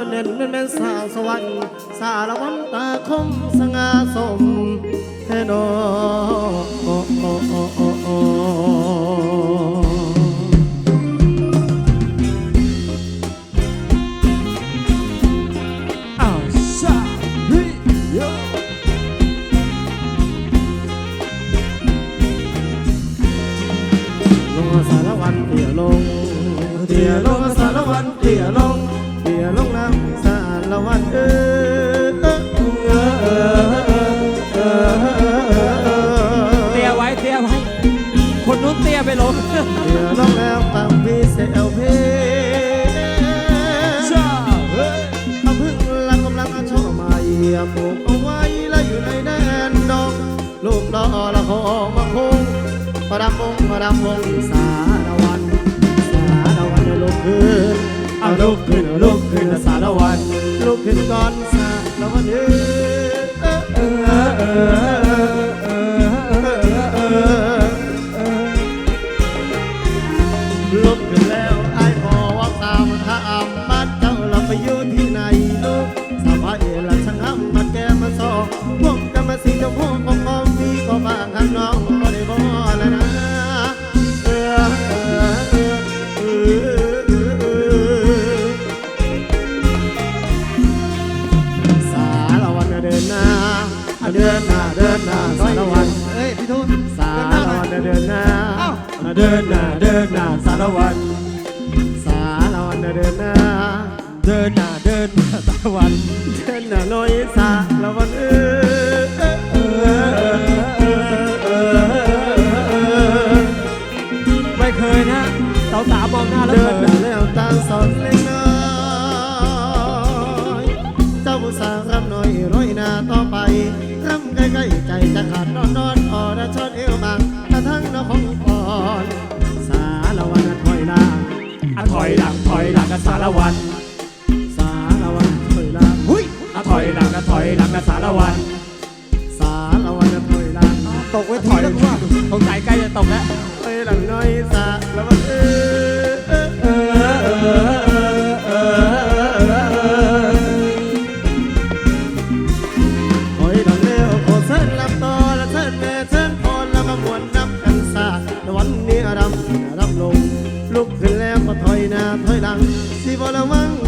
วันสารวันตาคมสง่าสมเทโนโอโอโอโอโออ้าชาเฮ้ยโลงสารวันเตี่ยลงเตี่ยลงสารวันเตีย คนนู้นเตี้ยไปลงเตี่ยลงแล้วฟังพี่เซลเพชาเฮ้ยเอาพึ่งลังกำลังเอาช่อมาเยี่ยมปลูกเอาไว้แล้วอยู่ในแดนดงลูกดอละขอมาคงประดำวงประดำวงสารวันสารวันลุกขึ้นเอาลุกขึ้นลุกขึ้นสารวันลุกขึ้นก่อนสารวันเออ ลุกขึ้นแล้วไอ้พอว่าตามถ้าอำบ้าเจ้าเราไปอยู่ที่ไหนลูกสบายละช่างห้ำมาแกมาสอพวกจะมาสิเจ้าพวกของของพีก็บ้างข้างน้องก็ได้บ่แล้วนะเออเออเออเออสารวันเดินหน้าเดินหน้าเดินหน้าสารวันเฮ้ยพี่ทุนสารวันเดินหน้า เดินหน้าเดินหน้าสารวันสารวันเดินหน้าเดินหน้าเดินหน้าสารวันเดินหน้าลอยสารวันเออเออเออเออเออไม่เคยนะสาวสาวมองหน้าแล้วเดินเขิหน้าแล้วตาสอนเล็กน้อยเจ้าผู้สาวรำหน่อยร้อยหน้าต่อไปรำใกล้ๆใจจะขาดนอนนอนอ่อนชดเอวบางกระทั่งน้องอ่อารวัน สารวันถอยหลังหุ้ยอะถอยหลังกับถอยหลังกับสารวัน สารวันถอยหลังตกเวถทีอยแล้วกูว่าสงสัยใกล้จะตกแล้วถอยหลังหน่อยสารวันเออเออเออเออเออถอยหลังเร็วขอเส้นลำต่อและเส้นแม่เส้นพรแล้วก็มวนน้ำกันสาวันนี้รำรำลงลุกขึ้นแล้วก็ถอังสิบ่ระวัง